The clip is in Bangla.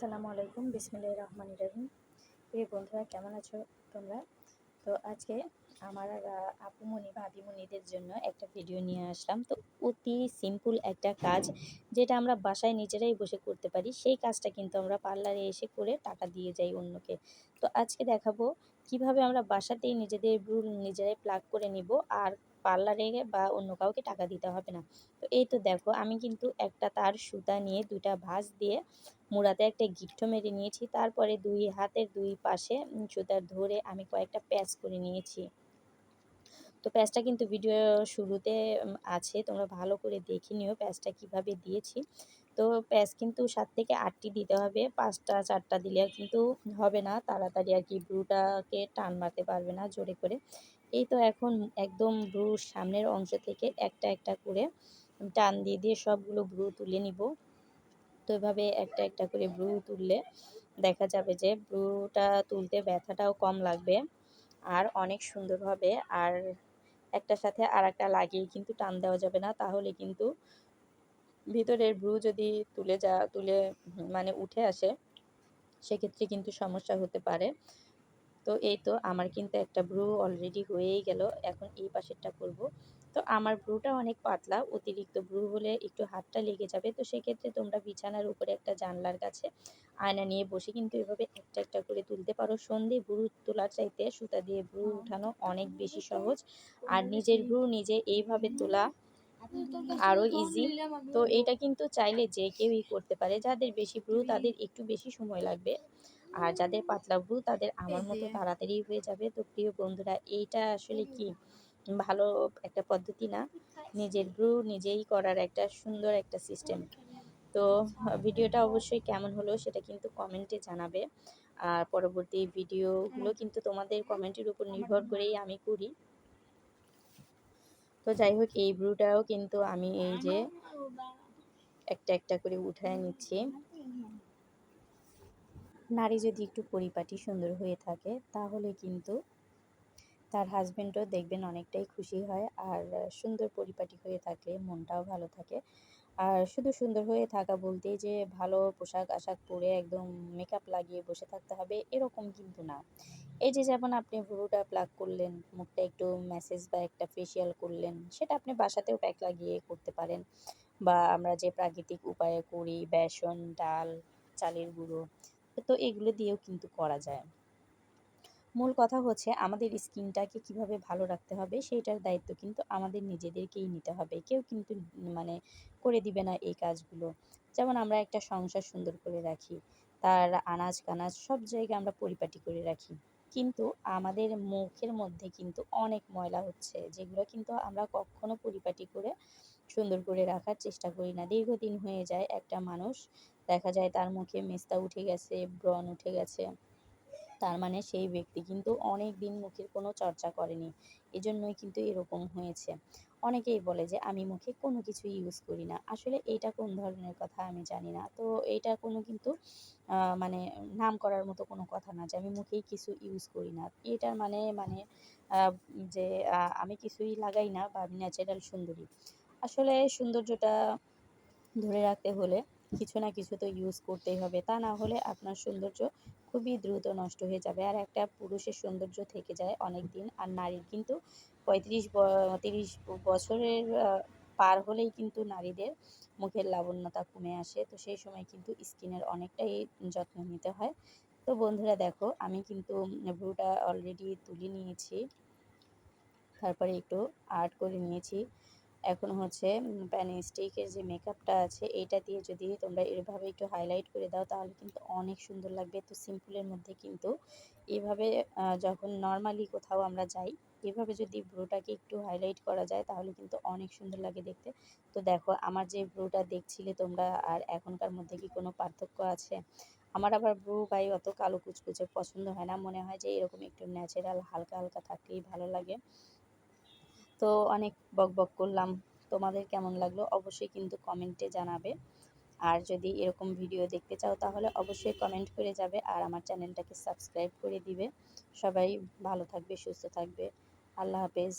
আসসালামু আলাইকুম, বিসমিল্লাহির রহমানির রহিম। প্রিয় বন্ধুরা, কেমন আছো তোমরা? তো আজকে আমার আপুমণি ভাবিমণিদের জন্য একটা ভিডিও নিয়ে আসলাম। তো অতি সিম্পল একটা কাজ, যেটা আমরা বাসায় নিজেরাই বসে করতে পারি। সেই কাজটা কিন্তু আমরা পার্লারে এসে করে টাকা দিয়ে যাই অন্যকে। তো আজকে দেখাবো কীভাবে আমরা বাসাতেই নিজেদের ভ্রু নিজেরাই প্লাগ করে নিব আর পার্লারে বা অন্য কাউকে টাকা দিতে হবে না। তো এই তো দেখো, আমি কিন্তু একটা তার সুতা নিয়ে দুইটা ভাঁজ দিয়ে মুড়াতে একটা গিট্টো মেরে নিয়েছি। তারপরে দুই হাতের দুই পাশে সুতার ধরে আমি কয়েকটা প্যাচ করে নিয়েছি। তো প্যাচটা কিন্তু ভিডিও শুরুতে আছে, তোমরা ভালো করে দেখে নিও প্যাচটা কীভাবে দিয়েছি। তো প্যাচ কিন্তু সাত থেকে আটটি দিতে হবে, পাঁচটা, চারটা দিলে কিন্তু হবে না। তাড়াতাড়ি আর কি ব্রুটাকে টান মারতে পারবে না জোরে করে। এই তো এখন একদম ব্রুর সামনের অংশ থেকে একটা একটা করে টান দিয়ে দিয়ে সবগুলো ব্রু তুলে নিব। তো এভাবে একটা একটা করে ব্রু তুললে দেখা যাবে যে ব্রুটা তুলতে ব্যথাটাও কম লাগবে আর অনেক সুন্দর হবে আর একটা সাথে আর একটা লাগিয়ে কিন্তু টান দেওয়া যাবে না। তাহলে কিন্তু ভিতরের ব্রু যদি তুলে যা, তুলে মানে উঠে আসে, সেক্ষেত্রে কিন্তু সমস্যা হতে পারে। তো এই তো আমার কিন্তু একটা ব্রু অলরেডি হয়েই গেল এখন এই পাশেরটা করব। তো আমার ব্রুটা অনেক পাতলা অতিরিক্ত ব্রু হলে একটু হাতটা লেগে যাবে। তো সেক্ষেত্রে তোমরা বিছানার উপরে একটা জানলার কাছে আয়না নিয়ে বসে কিন্তু এভাবে একটা একটা করে তুলতে পারো। সন্ধে ব্রু তোলার চাইতে সুতা দিয়ে ব্রু উঠানো অনেক বেশি সহজ। আর নিজের ব্রু নিজে এইভাবে তোলা আরও ইজি তো এটা কিন্তু চাইলে যে কেউই করতে পারে। যাদের বেশি ব্রু তাদের একটু বেশি সময় লাগবে। আর যাদের পাতলা ব্রু তাদের আমার মতো তাড়াতাড়ি হয়ে যাবে। তো প্রিয় বন্ধুরা এইটা আসলে কি? ভালো একটা পদ্ধতি না? নিজের ব্রু নিজেই করার একটা সুন্দর একটা সিস্টেম তো ভিডিওটা অবশ্যই কেমন হলো সেটা কিন্তু কমেন্টে জানাবে। আর পরবর্তী ভিডিওগুলো কিন্তু তোমাদের কমেন্টের উপর নির্ভর করেই আমি করি। তো যাই হোক এই ব্রুটাও কিন্তু আমি এই যে একটা একটা করে উঠায় নিচ্ছি। নারী যদি একটু পরিপাটি, সুন্দর হয়ে থাকে, তাহলে কিন্তু তার হাজবেন্ডও দেখবেন অনেকটাই খুশি হয়। আর সুন্দর পরিপাটি হয়ে থাকলে মনটাও ভালো থাকে। আর শুধু সুন্দর হয়ে থাকা বলতে যে ভালো পোশাক আশাক পরে একদম মেকআপ লাগিয়ে বসে থাকতে হবে, এরকম কিন্তু না। এই যে যেমন আপনি ভুরুটা প্লাগ করলেন, মুখটা একটু ম্যাসেজ বা একটা ফেসিয়াল করলেন, সেটা আপনি বাসাতেও প্যাক লাগিয়ে করতে পারেন। বা আমরা যে প্রাকৃতিক উপায়ে করি, বেসন, ডাল, চালের গুঁড়ো তো এগুলো দিয়েও কিন্তু করা যায়। মূল কথা হচ্ছে আমাদের স্কিনটাকে কীভাবে ভালো রাখতে হবে সেইটার দায়িত্ব কিন্তু আমাদের নিজেদেরকেই নিতে হবে। কেউ কিন্তু মানে করে দিবে না এই কাজগুলো। যেমন আমরা একটা সংসার সুন্দর করে রাখি, তার আনাজ কানাজ সব জায়গায় আমরা পরিপাটি করে রাখি। কিন্তু আমাদের মুখের মধ্যে কিন্তু অনেক ময়লা হচ্ছে, যেগুলো কিন্তু আমরা কখনো পরিপাটি করে সুন্দর করে রাখার চেষ্টা করি না। দীর্ঘদিন হয়ে যায় একটা মানুষ, দেখা যায় তার মুখে মেস্তা উঠে গেছে, ব্রণ উঠে গেছে। তার মানে সেই ব্যক্তি কিন্তু অনেক দিন মুখের কোনো চর্চা করেনি। এজন্যই কিন্তু এরকম হয়েছে। অনেকেই বলে যে, আমি মুখে কোনো কিছু ইউজ করি না। আসলে এটা কোন ধরনের কথা আমি জানি না। তো এইটা কোনো কিন্তু মানে নাম করার মতো কোনো কথা না যে, আমি মুখেই কিছু ইউজ করি না। এটার মানে মানে যে আমি কিছুই লাগাই না বা আমি ন্যাচারাল সুন্দরী। আসলে সৌন্দর্যটা ধরে রাখতে হলে কিছু না কিছু তো ইউজ করতেই হবে। তা না হলে আপনার সৌন্দর্য খুবই দ্রুত নষ্ট হয়ে যাবে। আর একটা পুরুষের সৌন্দর্য থেকে যায় অনেক দিন আর নারীর কিন্তু পঁয়ত্রিশ তিরিশ বছরের পার হলেই কিন্তু নারীদের মুখের লাবণ্যতা কমে আসে। তো সেই সময় কিন্তু স্কিনের অনেকটাই যত্ন নিতে হয়। তো বন্ধুরা দেখো, আমি কিন্তু ব্রুটা অলরেডি তুলে নিয়েছি। তারপরে একটু আর্ট করে নিয়েছি। এখন হচ্ছে প্যান স্টিকের যে মেকআপটা আছে এইটা দিয়ে যদি তোমরা এভাবে একটু হাইলাইট করে দাও, তাহলে কিন্তু অনেক সুন্দর লাগবে। তো সিম্পলের মধ্যে কিন্তু এভাবে যখন নর্মালি কোথাও আমরা যাই, এভাবে যদি ব্রোটাকে একটু হাইলাইট করা যায়, তাহলে কিন্তু অনেক সুন্দর লাগে দেখতে। তো দেখো, আমার যে ব্রোটা দেখছিলে তোমরা, আর এখনকার মধ্যে কি কোনো পার্থক্য আছে? আমার আবার ব্রু বাই অত কালো কুচকুচে পছন্দ হয় না। মনে হয় যে এরকম একটু ন্যাচারাল হালকা হালকা থাকলেই ভালো লাগে। তো অনেক বক বক করলাম। তোমাদের কেমন লাগল অবশ্যই কিন্তু কমেন্টে জানাবে। আর যদি এরকম ভিডিও দেখতে চাও তাহলে অবশ্যই কমেন্ট করে যাবে আর আমার চ্যানেলটাকে সাবস্ক্রাইব করে দিবে। সবাই ভালো থাকবে, সুস্থ থাকবে। আল্লাহ হাফেজ।